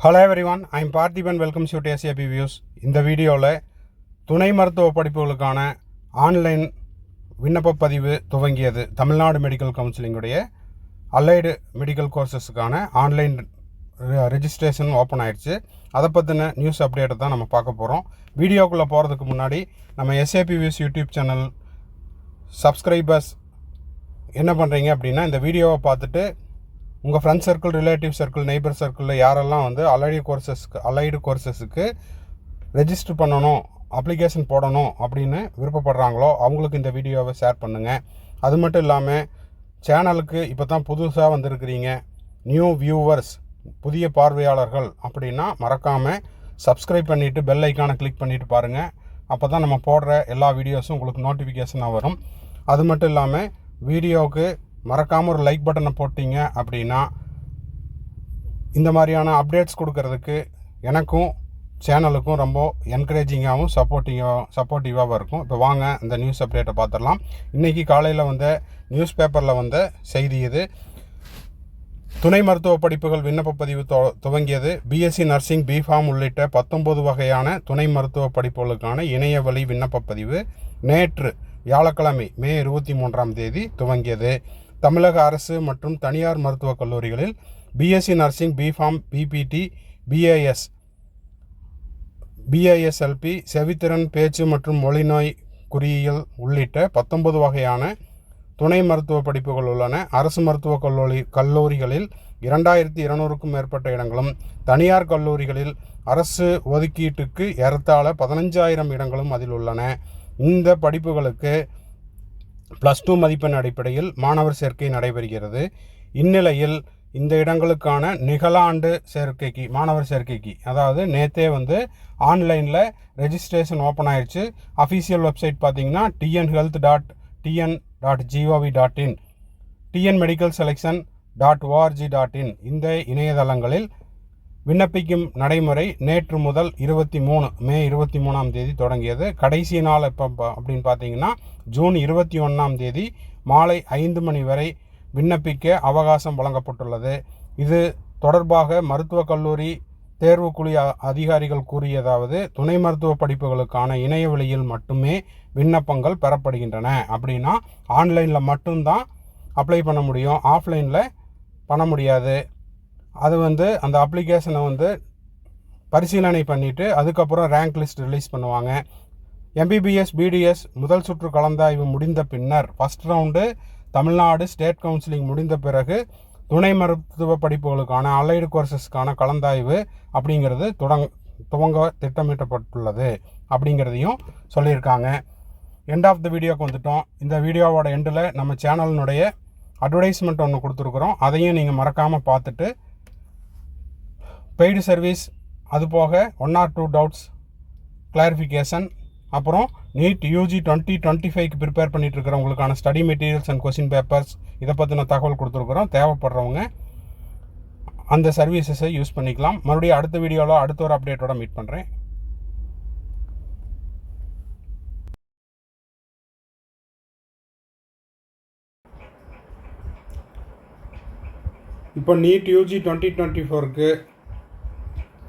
Hello everyone I'm Parthiban welcome shoot SAP Views இந்த வீடியோவில் துணை மருத்துவ படிப்புகளுக்கான ஆன்லைன் விண்ணப்ப பதிவு துவங்கியது. தமிழ்நாடு மெடிக்கல் கவுன்சிலிங்குடைய அலைடு மெடிக்கல் கோர்சஸுக்கான ஆன்லைன் ரெஜிஸ்ட்ரேஷன் ஓப்பன் ஆயிடுச்சு அதை பற்றின நியூஸ் அப்டேட்டை தான் நம்ம பார்க்க போகிறோம் வீடியோக்குள்ளே போகிறதுக்கு முன்னாடி நம்ம SAP Views YouTube channel subscribers என்ன பண்ணுறீங்க அப்படின்னா இந்த வீடியோவை பார்த்துட்டு உங்கள் friend circle relative circle neighbour சர்க்கிளில் யாரெல்லாம் வந்து அலைடு கோர்சஸ்க்கு அலைடு கோர்சஸுக்கு ரெஜிஸ்டர் பண்ணணும் அப்ளிகேஷன் போடணும் அப்படின்னு விருப்பப்படுறாங்களோ அவங்களுக்கு இந்த வீடியோவை ஷேர் பண்ணுங்கள் அது மட்டும் இல்லாமல் சேனலுக்கு இப்போ தான் புதுசாக வந்திருக்கிறீங்க நியூ வியூவர்ஸ் புதிய பார்வையாளர்கள் அப்படின்னா மறக்காமல் சப்ஸ்கிரைப் பண்ணிவிட்டு பெல் ஐக்கானை கிளிக் பண்ணிவிட்டு பாருங்கள் அப்போ தான் நம்ம போடுற எல்லா வீடியோஸும் உங்களுக்கு நோட்டிஃபிகேஷனாக வரும். அது மட்டும் இல்லாமல் வீடியோவுக்கு மறக்காமல் ஒரு லைக் பட்டனை போட்டிங்க அப்படின்னா இந்த மாதிரியான அப்டேட்ஸ் கொடுக்கறதுக்கு எனக்கும் சேனலுக்கும் ரொம்ப என்கரேஜிங்காகவும் சப்போர்ட்டிவாக சப்போர்ட்டிவாகவும் இருக்கும். இப்போ வாங்க இந்த நியூஸ் அப்டேட்டை பார்த்துடலாம். இன்றைக்கி காலையில் வந்த நியூஸ் பேப்பரில் வந்த செய்தி இது. துணை மருத்துவ படிப்புகள் விண்ணப்ப பதிவு தொ- துவங்கியது. பிஎஸ்சி நர்சிங் பிஃபார்ம் உள்ளிட்ட பத்தொன்பது வகையான துணை மருத்துவ படிப்புகளுக்கான இணைய வழி விண்ணப்ப பதிவு நேற்று வியாழக்கிழமை மே இருபத்தி மூன்றாம் தேதி துவங்கியது. தமிழக அரசு மற்றும் தனியார் மருத்துவக் கல்லூரிகளில் BSc nursing BPharm BPT BAS BISLP செவித்திறன் பேச்சு மற்றும் மொழிநோய் குறியியல் உள்ளிட்ட பத்தொன்பது வகையான துணை மருத்துவ படிப்புகள் உள்ளன. அரசு மருத்துவக் கல்லூரி கல்லூரிகளில் இரண்டாயிரத்தி இருநூறுக்கும் மேற்பட்ட இடங்களும் தனியார் கல்லூரிகளில் அரசு ஒதுக்கீட்டுக்கு ஏறத்தாழ பதினஞ்சாயிரம் இடங்களும் அதில் உள்ளன. இந்த படிப்புகளுக்கு ப்ளஸ் டூ மதிப்பெண் அடிப்படையில் மாணவர் சேர்க்கை நடைபெறுகிறது. இந்நிலையில் இந்த இடங்களுக்கான நிகழாண்டு சேர்க்கைக்கு மாணவர் சேர்க்கைக்கு அதாவது நேத்தே வந்து ஆன்லைனில் ரெஜிஸ்ட்ரேஷன் ஓப்பன் ஆயிடுச்சு அஃபீஷியல் வெப்சைட் பார்த்தீங்கன்னா TN health dot TN dot GOV dot in TN medical selection dot ORG dot in இந்த இணையதளங்களில் விண்ணப்பிக்கும் நடைமுறை நேற்று முதல் இருபத்தி மூணு மே இருபத்தி மூணாம் தேதி தொடங்கியது. கடைசி நாள் இப்போ அப்படின்னு பார்த்தீங்கன்னா ஜூன் இருபத்தி ஒன்றாம் தேதி மாலை ஐந்து மணி வரை விண்ணப்பிக்க அவகாசம் வழங்கப்பட்டுள்ளது. இது தொடர்பாக மருத்துவக் கல்லூரி தேர்வுக்குழு அதிகாரிகள் கூறியதாவது துணை மருத்துவ படிப்புகளுக்கான இணைய வழியில் மட்டுமே விண்ணப்பங்கள் பெறப்படுகின்றன. அப்படின்னா ஆன்லைனில் மட்டும்தான் அப்ளை பண்ண முடியும். ஆஃப்லைனில் பண்ண முடியாது. அது வந்து அந்த அப்ளிகேஷனை வந்து பரிசீலனை பண்ணிவிட்டு அதுக்கப்புறம் ரேங்க் லிஸ்ட் ரிலீஸ் பண்ணுவாங்க. எம்பிபிஎஸ் பிடிஎஸ் முதல் சுற்று கலந்தாய்வு முடிந்த பின்னர் first round Tamil Nadu state counselling முடிந்த பிறகு துணை மருத்துவ படிப்புகளுக்கான அலைடு கோர்சஸ்க்கான கலந்தாய்வு அப்படிங்கிறது தொடங் துவங்க திட்டமிட்டப்பட்டுள்ளது அப்படிங்கிறதையும் சொல்லியிருக்காங்க. எண்ட் ஆஃப் த வீடியோக்கு வந்துட்டோம். இந்த வீடியோவோட எண்டில் நம்ம சேனலினுடைய அட்வர்டைஸ்மெண்ட் ஒன்று கொடுத்துருக்குறோம். அதையும் நீங்கள் மறக்காமல் பார்த்துட்டு பெய்டு சர்வீஸ் அது போக one or two doubts clarification அப்புறம் நீட் யூஜி டுவெண்ட்டி டுவெண்ட்டி ஃபைவ்க்கு ப்ரிப்பேர் பண்ணிட்டு இருக்கிறவங்களுக்கான study materials and question papers இதை பற்றின தகவல் கொடுத்துருக்குறோம். தேவைப்படுறவங்க அந்த சர்வீசஸை யூஸ் பண்ணிக்கலாம். மறுபடியும் அடுத்த வீடியோவில் அடுத்த ஒரு அப்டேட்டோட மீட் பண்ணுறேன் இப்போ நீட் யூஜி டுவெண்ட்டி டுவெண்ட்டி ஃபோருக்கு